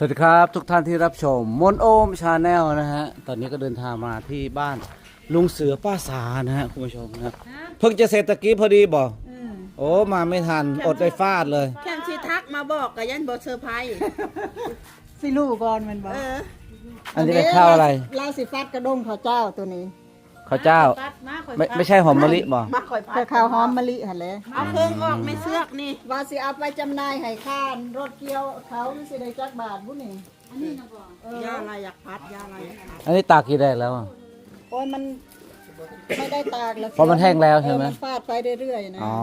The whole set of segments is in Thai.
สวัสดีครับ ทุกท่านที่รับชมมนโอมชาแนลนะฮะ ตอนนี้ก็เดินทางมาที่บ้านลุงเสือป้าสานะฮะคุณผู้ชมนะครับ เพิ่งจะเสร็จตะกี้พอดีบอกอืมโอ้มาไม่ทันอดได้ฟาดเลย แค่ชีทักมาบอกกับยันบอเซอร์ไพรส์สิลูกก่อนมันบอกเอออันนี้เป็นข้าวอะไร ลาสิฟัดกระด้งข้าวเจ้าตัวนี้ ข้าวเจ้า ตัดมาข่อยไม่ไม่ใช่หอมมะลิบอกมาข่อยพัแต่ดข้าวหอมมะลิหั่นแหละเอาเครื่องออกไม่เสือกนี่ว่าสิเอาไปจำหน่ายให้ข้านรถเกี่ยวเขาหรือสิได้จักบาทบุนี่อันนี้นะบ่เออยาอะไรอยากพัดยาอะไรอยากพัดอันนี้ตากกี่แดดแล้วอะ โอ้ยมันไม่ได้ตากแล้วเพราะมันแห้งแล้วใช่ไหม เออมันฟาดไปเรื่อยๆนะอ๋อ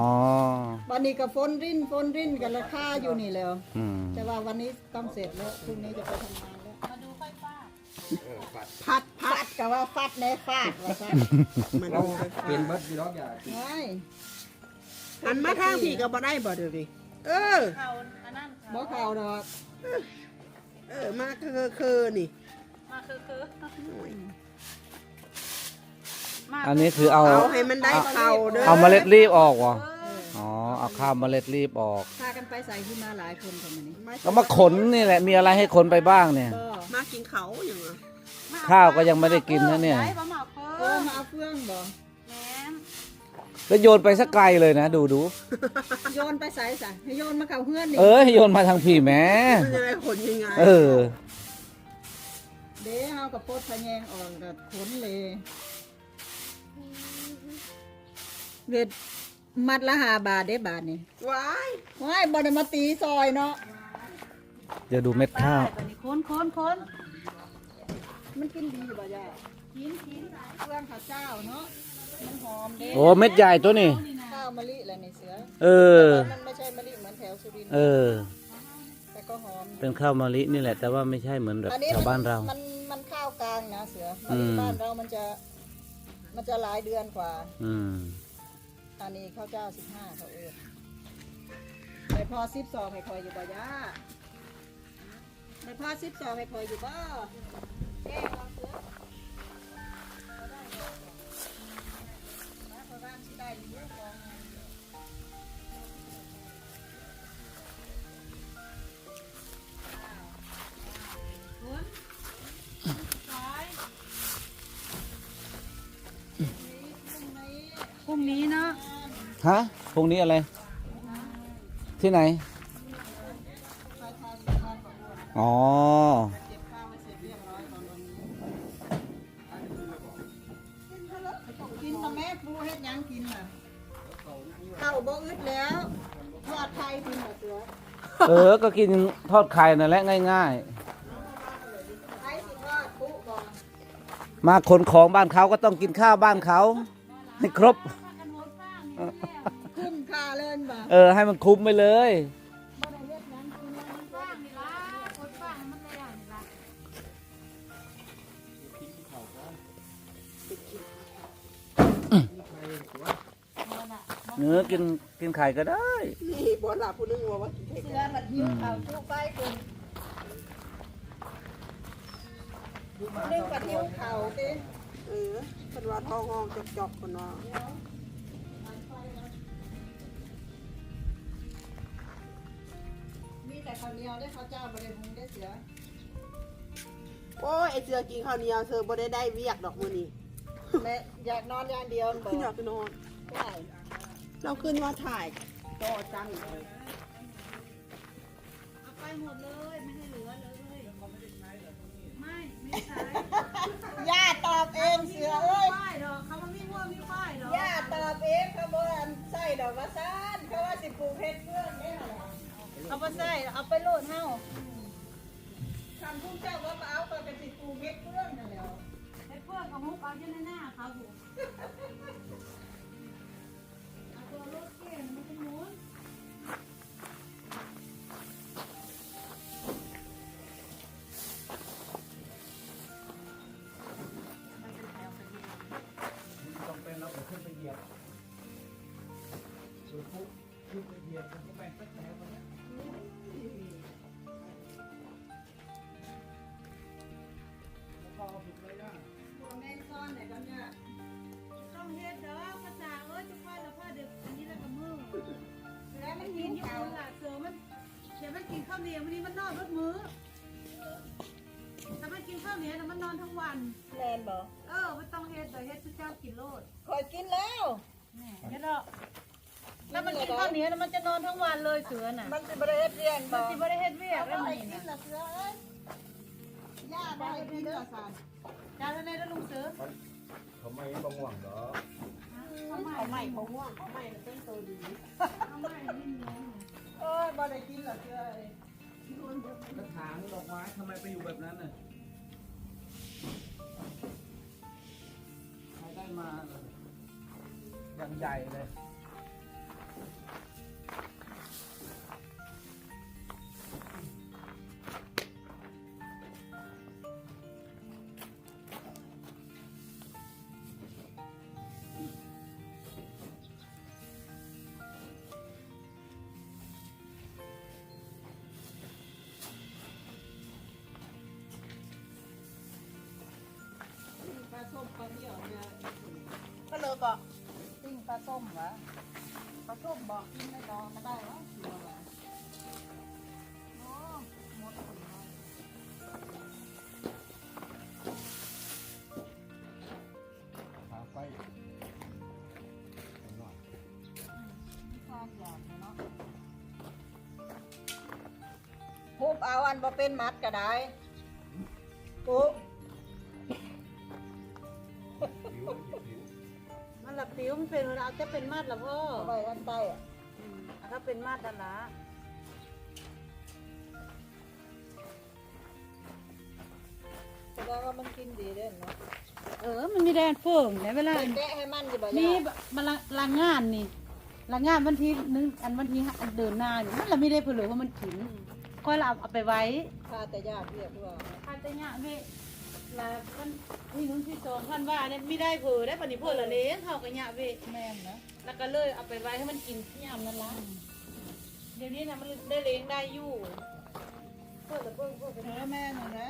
วันนี้ก็ฝนรินฝนรินกันราคาอยู่นี่แล้ว อืมแต่ว่าวันนี้ต้องเสร็จแล้วพรุ่งนี้จะไปทำงานแล้ว พัดพัฟัดดก็ว่าฟัดแน่ฟาดว่าซะมันดูไฟฟ้าเป็นบัดยี่ร้อยอย่างใช่หันมาทางพี่ก็บ่ได้บ่เดี๋ยวนี้เออบ่ข่าวดอกเออมาคือคือนี่อันนี้คือเอาเอาให้มันได้เข่าเด้อเอาเมล็ดรีบออกวะอ๋อเอาข้าวเมล็ดรีบออกพากันไปใส่ขึ้นมาหลายคนคนนี้แล้วมาขนนี่แหละมีอะไรให้ขนไปบ้างเนี่ยก็มากินเขาอย่างเงี้ย ข้าวก็ยังไม่ได้กินนะเนี่ยเออมาเอาเฟื่องบ่แล้วโยนไปสักไกลเลยนะ ดูดู โยนไปใส่ใส่ให้โยนมาเข่าเฮือนนี่เออโยนมาทางพี่แหม่มันจะได้ผลยังไงเออ เด้เฮากับโพดพะแยงออกกับขนเลยเวทมัดละห้าบาทได้บาทนี่ว้ายว้ายบ่ได้มาตีซอยเนาะเดี๋ยวดูเม็ดข้าวคนคนคน มันกินดีบ่ย่ากินกินเฟื่องข้าวเจ้าเนาะ มันหอมเด้โอ้เม็ดใหญ่ตัวนี้ ข้าวมะลิแหละนี่เสือเออ มันไม่ใช่มะลิเหมือนแถวสุรินทร์เออ แต่ก็หอม เป็นข้าวมะลินี่แหละ แต่ว่าไม่ใช่เหมือนแบบอันนี้ชาวบ้านเรา มันมันข้าวกลางนะเสืออืมะลิมบ้านเรามันจะ มันจะหลายเดือนกว่า อืม อันนี้ข้าวเจ้าสิบห้าเขาเองในพอสิบสองให้คอยอยู่บ่ย่าในพอสิบสองให้คอยอยู่บ่ พวงพรุ่งนี้เนาะฮะพรุ่งนี้อะไร ที่ไหน อ๋อ แล้วทอดไข่กินน่ะเสือเออ ก็กินทอดไข่นั่นแหละง่าย ไข่สิทอดปุ๊บ่ๆมาขนของบ้านเขาก็ต้องกินข้าวบ้านเขาให้ครบ คุ้มค่าเล่นบ่ เออ ให้มันคุ้มไปเลย เนื้อกินกินไข่ก็ได้ นี่บ่หลับผู้นึงว่าว่ากินเผ็ดเสือมันหิวข้าวทุกไปเกินนึ่งกับหิวข้าวติเออเป็นว่าท้องห้องจอกๆคนว่ามีแต่ข้าวเหนียวได้ข้าวเจ้าบ่ได้หุงได้เสือโอ้ยไอเสือกินข้าวเหนียวเสือบ่ได้ได้เวียกดอกมื้อนี้แม่อยากนอนอย่างเดียวบ่ขึ้นอยากไปนอนได้ เราขึ้นว่าถ่ายต่อจังเลยเอาไปหมดเลย ไม่ให้เหลือเลย ไม่ไม่ใช่ย่าตอบเองเสือเอ้ยป้ายดอกเขามันไม่ว่าไม่ป้ายดอกย่าตอบเองเขาบอกอันใส่ดอกว่าซ่านเขาว่าสิปลูกเฮ็ดเพื่อนเนี่ยล่ะเอาไปใส่เอาไปโหลดเฮาคำพูดเจ้าว่าบ่เอาก็เป็นสิปลูกเฮ็ดเพื่อนนั่นแหละไอ้เพื่อนกับมุกเอาที่หน้าเขาหู จำเป็นเราต้องเป็นเราขึ้นไปเหยียบส่วนปุ๊บขึ้นไปเหยียบมันก็แบ่งสักแถวมันพ เสือมันเดี๋ยวมันกินข้าวเหนียววันนี้มันนอนรถมือเข้าวเหนียวน่ะมันนอนทั้งวัน แมนบอกเออไม่ต้องเฮ็ดแต่เฮ็ดทุกเจ้ากินโลดคอยกินแล้วแหม่เฮ็ดดอกแล้วมันกินข้าวเหนียวน่ะมันจะนอนทั้งวันเลยเสือน่ะมันสิบริเวณเรียนบมันอกสิบ่ได้เฮ็ดเวียกเอาแล้วไปนี่กินน่ะละเสือเอ้ยย่าไปกินละสารจานเท่าไหร่แล้วลุงเสือเขาไม่ต้องห่วงหรอกเอาใหม่เขาใหม่เขาง่วงเขาใหม่มันเป็นตัวดีเอาใหม่นี่เนื้อโอ้ยบ่ได้กินละเสือเอ้ย กระถางดอกไม้ทำไมไปอยู่แบบนั้นน่ะใครได้มาเหรออย่างใหญ่เลย ก็ปิ้งปลาส้มเหรอปลาส้มบอกกินไม่ดองก็ได้เหรอเสือเหรอโอ้หมดคนน้อยขาไฟหน่อยชอบอย่างเนาะทุบเอาอันบ่เป็นมัดก็ได้ปุ๊บ ผิวมันเป็นเวลาจะเป็นมาดละพ่อเอาไปอันใต้อะถ้าเป็นมาดนั่นละแสดงว่ามันกินดีเด้อเนาะเออ มันมีแดนเฟิ่งในเวลา แกะให้มันอยู่บ่มีย่ามาละลางงานนี่ลางงานวันที่หนึงอันวันที่ห้าอันเดินหน้านี่มันละไม่ได้เผลอเพราะมันกินค่อยละเอาเอาไปไว้ ข้าแต่ญาติเรียกว่าอาจจะเนี่ยเว ละมันที่หนึงที่สองพันว่าเนี่ยไม่ได้เผลอได้ปานนี้เผลอละเลี้ยงเขาก็เนี่ยเวแม่นนะแล้วก็เลยเอาไปไว้ให้มันกินยามนั่นละเดี๋ยวนี้นะมันได้เลี้ยงได้อยู่เพื่อละเพิ่งเพื่อเออแม่นน่ะนะ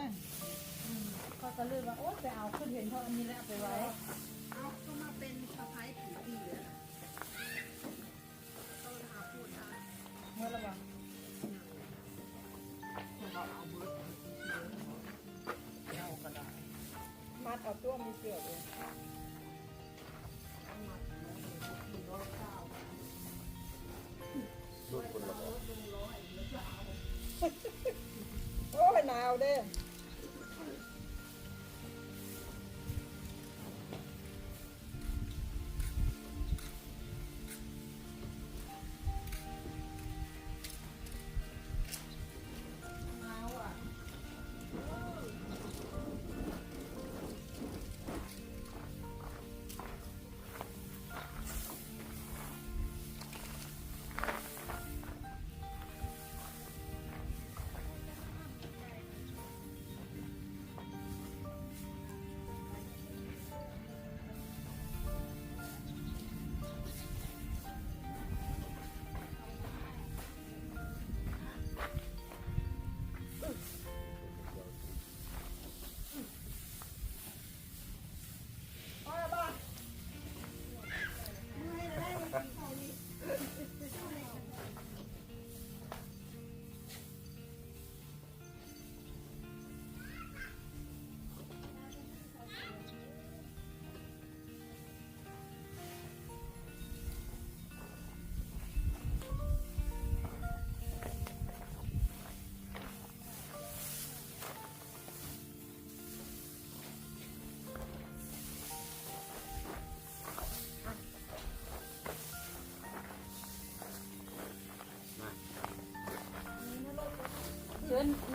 เขาก็เลยว่าโอ๊ยไปเอาขึ้นเห็นเขาอันนี้แล้วเอาไปไว้เอาก็มาเป็นสะพ้ายผีดีแล้วต้องหาพูดได้เมื่อระวัง มัดเอ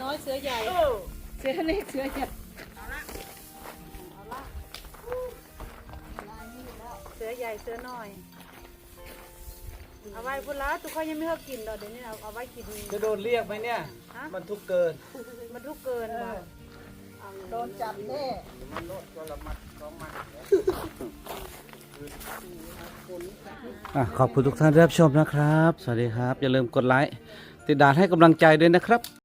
น้อยเสือใหญ่ เสือเล็กเสือใหญ่เสือใหญ่เสือน้อย เอาไว้พุ่นละทุกคนยังไม่เลิกกินดอกเดี๋ยวนี้เอาเอาไว้กิน จะโดนเรียกไหมเนี่ย ฮะ มันทุกข์เกิน มันทุกเกินบ่โดนจับแน่มันรถก็ละมัดสองมัดอะขอบคุณทุกท่านที่รับชมนะครับ สวัสดีครับ อย่าลืมกดไลค์ ติดดานให้กำลังใจด้วยนะครับ